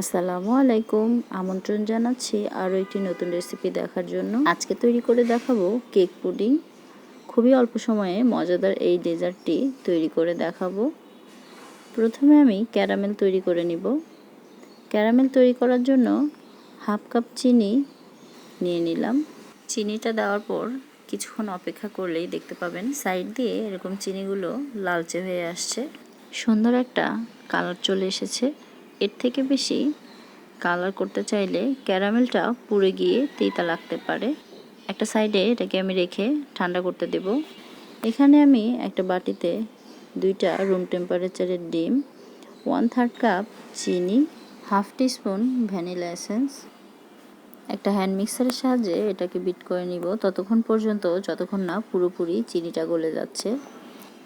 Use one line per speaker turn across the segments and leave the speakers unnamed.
আসসালামু আলাইকুম। আমন্ত্রণ জানাচ্ছি আরও একটি নতুন রেসিপি দেখার জন্য। আজকে তৈরি করে দেখাবো কেক পুডিং খুবই অল্প সময়ে মজাদার এই ডেজার্টটি তৈরি করে দেখাবো। প্রথমে আমি ক্যারামেল তৈরি করে নিব। ক্যারামেল তৈরি করার জন্য হাফ কাপ চিনি নিয়ে নিলাম। চিনিটা দেওয়ার পর কিছুক্ষণ অপেক্ষা করলেই দেখতে পাবেন সাইড দিয়ে এরকম চিনিগুলো লালচে হয়ে আসছে। সুন্দর একটা কালার চলে এসেছে। এর থেকে বেশি কালার করতে চাইলে ক্যারামেলটা পুড়ে গিয়ে তেতা লাগতে পারে। একটা সাইডে এটাকে আমি রেখে ঠান্ডা করতে দেব। এখানে আমি একটা বাটিতে দুইটা রুম টেম্পারেচারের ডিম ওয়ান থার্ড কাপ চিনি হাফ টিস্পুন ভ্যানিলা এসেন্স একটা হ্যান্ড মিক্সারের সাহায্যে এটাকে বিট করে নিব। ততক্ষণ পর্যন্ত, যতক্ষণ না পুরোপুরি চিনিটা গলে যাচ্ছে।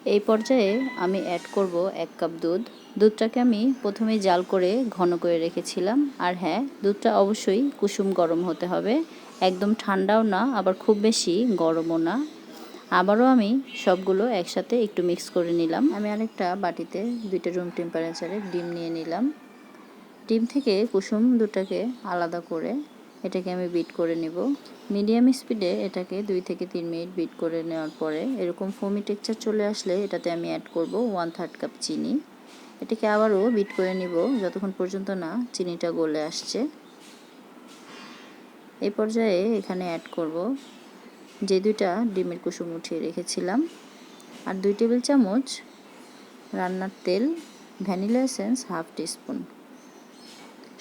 এই পর্যায়ে আমি অ্যাড করব এক কাপ দুধ। দুধটাকে আমি প্রথমে জাল করে ঘন করে রেখেছিলাম। আর হ্যাঁ দুধটা অবশ্যই কুসুম গরম হতে হবে। একদম ঠান্ডাও না, আবার খুব বেশি গরমও না। আবারও আমি সবগুলো একসাথে একটু মিক্স করে নিলাম। আমি আরেকটা বাটিতে দুইটা রুম টেম্পারেচারে ডিম নিয়ে নিলাম। ডিম থেকে কুসুম দুটাকে আলাদা করে এটাকে আমি বিট করে নেব। মিডিয়াম স্পিডে এটাকে দুই থেকে তিন মিনিট বিট করে নেওয়ার পরে এরকম ফোমি টেক্সচার চলে আসলে এটাতে আমি অ্যাড করব ওয়ান থার্ড কাপ চিনি। এটাকে আবারও বিট করে নিব, যতক্ষণ পর্যন্ত না চিনিটা গলে আসছে। এই পর্যায়ে এখানে অ্যাড করব যে দুইটা ডিমের কুসুম উঠিয়ে রেখেছিলাম। আর দুই টেবিল চামচ রান্নার তেল, ভ্যানিলা এসেন্স হাফ টিস্পুন।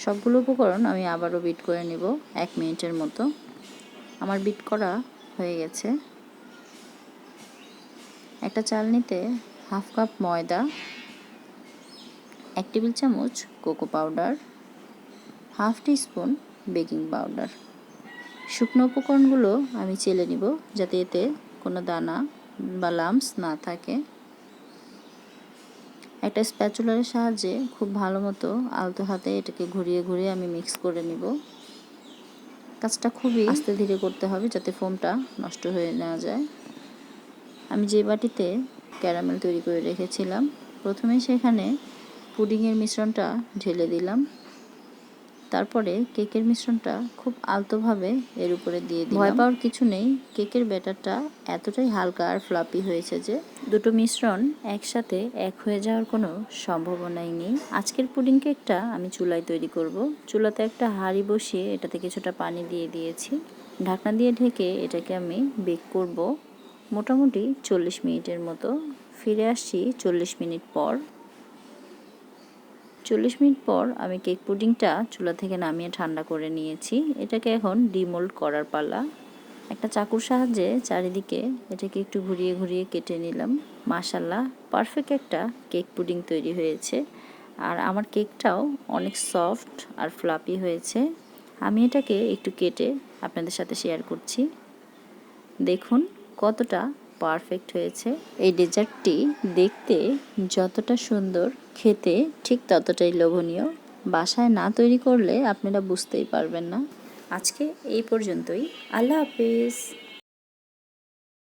সবগুলো উপকরণ আমি আবারও বিট করে নিব এক মিনিটের মতো। আমার বিট করা হয়ে গেছে। একটা চালনিতে হাফ কাপ ময়দা, এক টেবিল চামচ cocoa powder, half teaspoon baking powder. শুকনো উপকরণগুলো আমি চেলে নিব যাতে এতে কোনো দানা বা লামস না থাকে। একটা স্প্যাচুলারের সাহায্যে খুব ভালো মতো আলতো হাতে এটাকে ঘুরিয়ে ঘুরিয়ে আমি মিক্স করে নিব। কাজটা খুবই আস্তে ধীরে করতে হবে যাতে ফোমটা নষ্ট হয়ে না যায়। আমি যে বাটিতে ক্যারামেল তৈরি করে রেখেছিলাম, প্রথমে সেখানে পুডিংয়ের মিশ্রণটা ঢেলে দিলাম। তারপরে কেকের মিশ্রণটা খুব আলতোভাবে এর উপরে দিয়ে দিই ভয় পাওয়ার কিছু নেই, কেকের ব্যাটারটা এতটাই হালকা আর ফ্লাপি হয়েছে যে দুটো মিশ্রণ একসাথে এক হয়ে যাওয়ার কোনো সম্ভাবনাই নেই। আজকের পুডিং কেকটা আমি চুলায় তৈরি করব। চুলাতে একটা হাঁড়ি বসিয়ে এটাতে কিছুটা পানি দিয়ে দিয়েছি। ঢাকনা দিয়ে ঢেকে এটাকে আমি বেক করব। মোটামুটি চল্লিশ মিনিটের মতো। ফিরে আসছি চল্লিশ মিনিট পর। চল্লিশ মিনিট পর আমি কেক পুডিংটা চুলা থেকে নামিয়ে ঠান্ডা করে নিয়েছি। এটাকে এখন ডিমোল্ড করার পালা। একটা চাকুর সাহায্যে চারিদিকে এটাকে একটু ঘুরিয়ে ঘুরিয়ে কেটে নিলাম। মাসাল্লাহ পারফেক্ট একটা কেক পুডিং তৈরি হয়েছে। আর আমার কেকটাও অনেক সফট আর ফ্লাপি হয়েছে। আমি এটাকে একটু কেটে আপনাদের সাথে শেয়ার করছি। দেখুন কতটা পারফেক্ট হয়েছে। এই ডেজার্টটি দেখতে যতটা সুন্দর, খেতে ঠিক ততটাই লোভনীয়। বাসায় না তৈরি করলে আপনারা বুঝতেই পারবেন না। আজকে এই পর্যন্তই। আল্লাহ হাফিজ।